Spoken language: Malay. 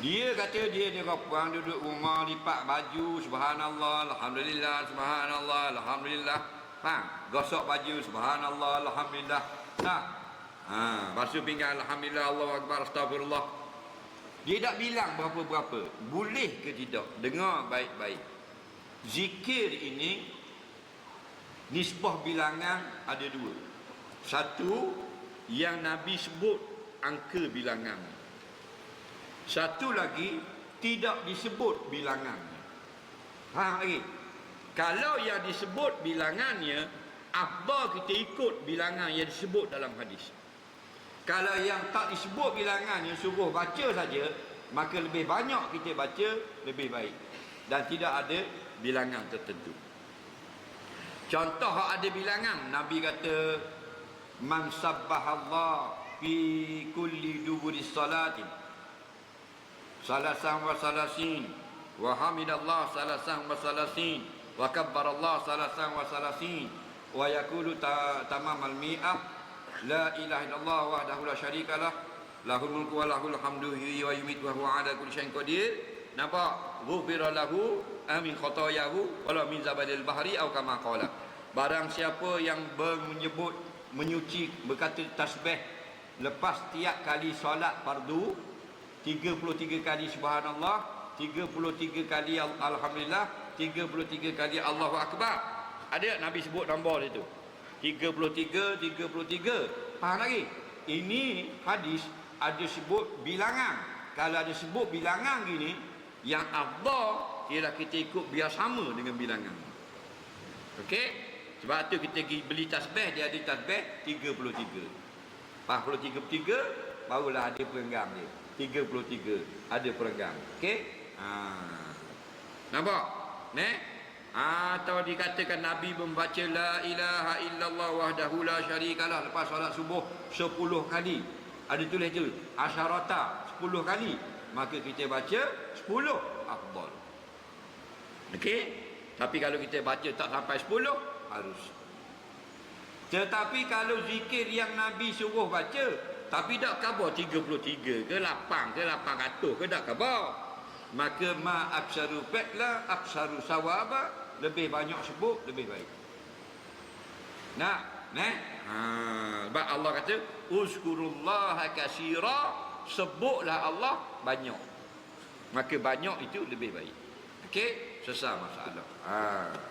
Dia kata dia ni orang duduk rumah lipat baju subhanallah alhamdulillah subhanallah alhamdulillah. Ha, gosok baju subhanallah alhamdulillah. Nah. Ha, basuh pinggan alhamdulillah Allahu akbar astagfirullah. Dia tak bilang berapa-berapa. Boleh ke tidak? Dengar baik-baik. Zikir ini nisbah bilangan ada dua. Satu yang Nabi sebut angka bilangan. Satu lagi tidak disebut bilangannya. Faham lagi? Kalau yang disebut bilangannya, afdal kita ikut bilangan yang disebut dalam hadis. Kalau yang tak disebut bilangannya suruh baca saja, maka lebih banyak kita baca lebih baik. Dan tidak ada bilangan tertentu. Contoh ada bilangan, Nabi kata man sabbahallah fi kulli duburi salatin salasan wa salasin. Wa hamidallah salasan wa salasin. Wa kabbarallah salasan wa salasin. Wa yakulu ta tamam al mi'ah. La ilaha illallah wahdahu la syarika lah lahul mulku wa lahul hamdu wa yumiitu wa huwa ala kulli syai'in qadir. Nampak? Ghufira lahu amin khatayahu wala min zabadil bahri aw kama qala. Barang siapa yang menyebut menyuci berkata tasbih lepas tiap kali solat fardu 33 kali subhanallah 33 kali alhamdulillah 33 kali Allahu akbar. Ada Nabi sebut nombor dia tu? 33 33 faham lagi? Ini hadis ada sebut bilangan kalau ada sebut bilangan gini yang afdal ialah kita ikut biar sama dengan bilangan okey sebab tu kita pergi beli tasbih dia ada tasbih 33 43 barulah ada perenggang dia. 33 ada perenggang okey? Ha. Nampak? Ne ha, atau dikatakan nabi membaca la ilaha illallah wahdahu la syarikalah lepas solat subuh 10 kali. Ada tulis tu asyarata 10 kali. Maka kita baca 10 afdal. Okey? Tapi kalau kita baca tak sampai 10 harus. Tetapi kalau zikir yang Nabi suruh baca tapi tak khabar 33 ke 8 ke 800 ke tak khabar. Maka ma aksaru fa'la aksaru sawaba lebih banyak sebut lebih baik. Nah nah? Ha sebab Allah kata uzkurullaha katsira sebutlah Allah banyak. Maka banyak itu lebih baik. Okey? Selesai masalah. Ha